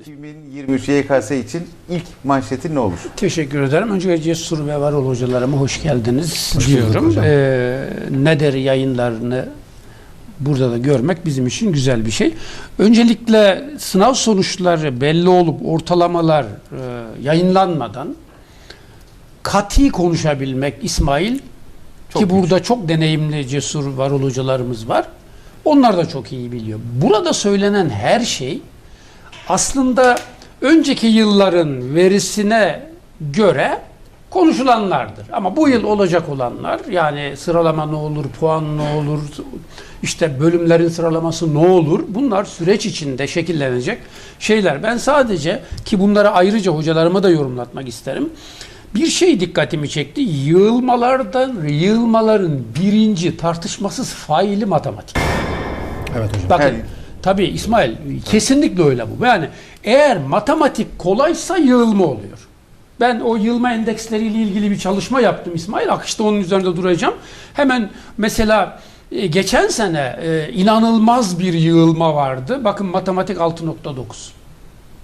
2023 YKS için ilk manşetin ne olur? Teşekkür ederim. Önce Cesur ve Varol hocalarıma hoş geldiniz Hoş diyorum. Ee, Neder yayınlarını burada da görmek bizim için güzel bir şey. Öncelikle sınav sonuçları belli olup ortalamalar e, yayınlanmadan kati konuşabilmek İsmail Çok ki güç. burada çok deneyimli Cesur Varol hocalarımız var. Onlar da çok iyi biliyor. Burada söylenen her şey aslında önceki yılların verisine göre konuşulanlardır. Ama bu yıl olacak olanlar yani sıralama ne olur, puan ne olur, işte bölümlerin sıralaması ne olur bunlar süreç içinde şekillenecek şeyler. Ben sadece ki bunları ayrıca hocalarıma da yorumlatmak isterim. Bir şey dikkatimi çekti. Yığılmalardan, yığılmaların birinci tartışmasız faili matematik. Evet hocam. Bakın Her- tabii İsmail kesinlikle öyle bu. Yani eğer matematik kolaysa yığılma oluyor. Ben o yığılma endeksleriyle ilgili bir çalışma yaptım İsmail. Akışta onun üzerinde duracağım. Hemen mesela e, geçen sene e, inanılmaz bir yığılma vardı. Bakın matematik 6.9.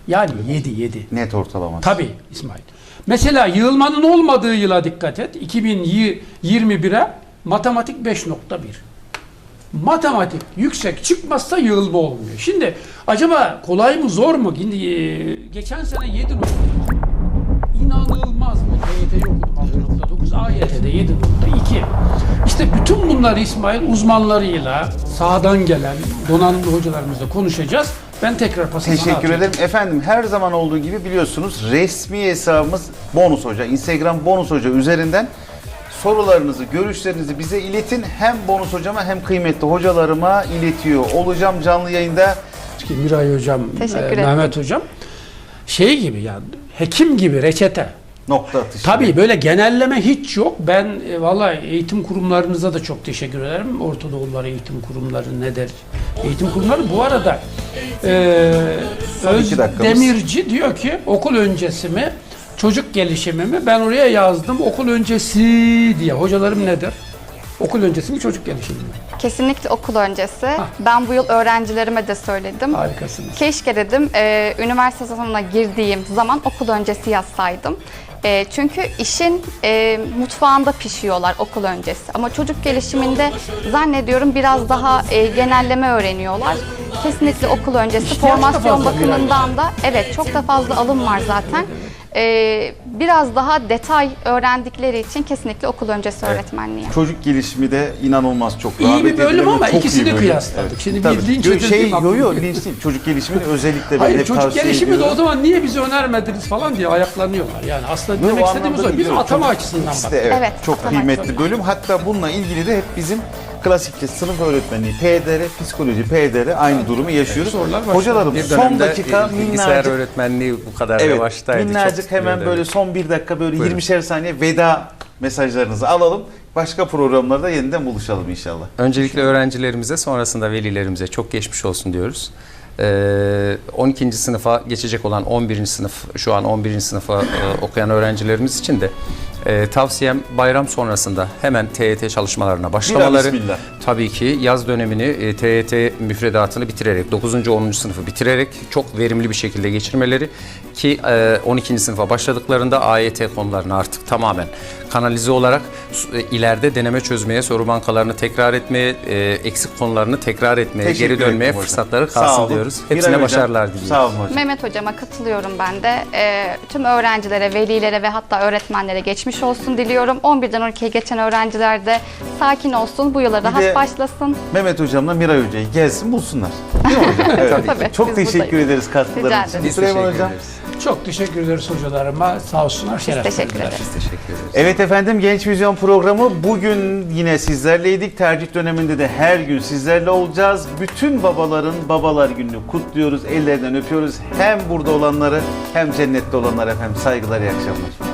Yani 7 7. Net ortalaması. Tabii İsmail. Mesela yığılmanın olmadığı yıla dikkat et. 2021'e matematik 5.1. Matematik yüksek çıkmazsa yığılma olmuyor. Şimdi acaba kolay mı zor mu? Şimdi, e, geçen sene 7 nokta. İnanılmaz mı? TYT'yi okudum 6.9, AYT'de 7.2. İşte bütün bunları İsmail uzmanlarıyla sahadan gelen donanımlı hocalarımızla konuşacağız. Ben tekrar pası Teşekkür ederim. Efendim her zaman olduğu gibi biliyorsunuz resmi hesabımız Bonus Hoca. Instagram Bonus Hoca üzerinden sorularınızı, görüşlerinizi bize iletin. Hem Bonus Hocama hem kıymetli hocalarıma iletiyor olacağım canlı yayında. Miray hocam, Teşekkür e, ederim. Mehmet hocam şey gibi yani hekim gibi reçete. Nokta atışı. Tabii böyle genelleme hiç yok. Ben e, vallahi eğitim kurumlarınıza da çok teşekkür ederim. Orta Doğular Eğitim Kurumları ne der? Eğitim kurumları bu arada e, dakikamız. Özdemirci diyor ki okul öncesi mi çocuk gelişimi mi? Ben oraya yazdım okul öncesi diye. Hocalarım ne der? Okul öncesi mi çocuk gelişimi mi? Kesinlikle okul öncesi. Ben bu yıl öğrencilerime de söyledim. Harikasınız. Keşke dedim e, üniversite sınavına girdiğim zaman okul öncesi yazsaydım. E, çünkü işin e, mutfağında pişiyorlar okul öncesi. Ama çocuk gelişiminde zannediyorum biraz daha e, genelleme öğreniyorlar. Kesinlikle okul öncesi İhtiyaç da formasyon fazla bakımından da evet çok da fazla alım var zaten. E, biraz daha detay öğrendikleri için kesinlikle okul öncesi öğretmenliği. Çocuk gelişimi de inanılmaz çok İyi rağbet bir bölüm ama çok ikisini bölüm. kıyasladık. Şimdi Tabii. bir linç Yo- şey, yo yo linç değil. Çocuk gelişimini özellikle ben Hayır hep çocuk gelişimi de o zaman niye bizi önermediniz falan diye ayaklanıyorlar. Yani aslında Yo, demek istediğimiz o. Biz atama açısından bak. evet, Evet, çok kıymetli bölüm. Hatta bununla ilgili de hep bizim klasikçe sınıf öğretmenliği, PDR, psikoloji, PDR aynı durumu yaşıyoruz. sorular başladı. Hocalarım Bir son dakika e, minnacık öğretmenliği bu kadar Evet, yavaştaydı. Çok minnacık teşekkür hemen böyle son bir dakika böyle Buyurun. 20'şer saniye veda mesajlarınızı alalım. Başka programlarda yeniden buluşalım inşallah. Öncelikle öğrencilerimize sonrasında velilerimize çok geçmiş olsun diyoruz. Ee, 12. sınıfa geçecek olan 11. sınıf şu an 11. sınıfa e, okuyan öğrencilerimiz için de e, tavsiyem bayram sonrasında hemen TYT çalışmalarına başlamaları. bismillah. Tabii ki yaz dönemini e, TYT müfredatını bitirerek 9. 10. sınıfı bitirerek çok verimli bir şekilde geçirmeleri ki e, 12. sınıfa başladıklarında AYT konularını artık tamamen kanalize olarak e, ileride deneme çözmeye, soru bankalarını tekrar etmeye, e, eksik konularını tekrar etmeye, Teşekkür geri dönmeye hocam. fırsatları kalsın diyoruz. Hepsine hocam, başarılar diliyoruz. Sağ olun hocam. Mehmet hocama katılıyorum ben de. Ee, tüm öğrencilere, velilere ve hatta öğretmenlere geçmiş olsun diliyorum. 11'den 12'ye geçen öğrenciler de sakin olsun, bu yıla rahat de- başlasın. Mehmet hocamla Miray hocayı gelsin bulsunlar. Değil mi hocam? Evet. Tabii, Çok teşekkür buradayız. ederiz katkılarınız Rica için. Biz Süleyman hocam. ederiz. Çok teşekkür ederiz hocalarıma. Sağ olsunlar, şeref teşekkür ederiz. Biz teşekkür ederiz. Evet efendim Genç Vizyon programı bugün yine sizlerleydik. Tercih döneminde de her gün sizlerle olacağız. Bütün babaların babalar gününü kutluyoruz. Ellerinden öpüyoruz. Hem burada olanları hem cennette olanları efendim. Saygılar, iyi akşamlar.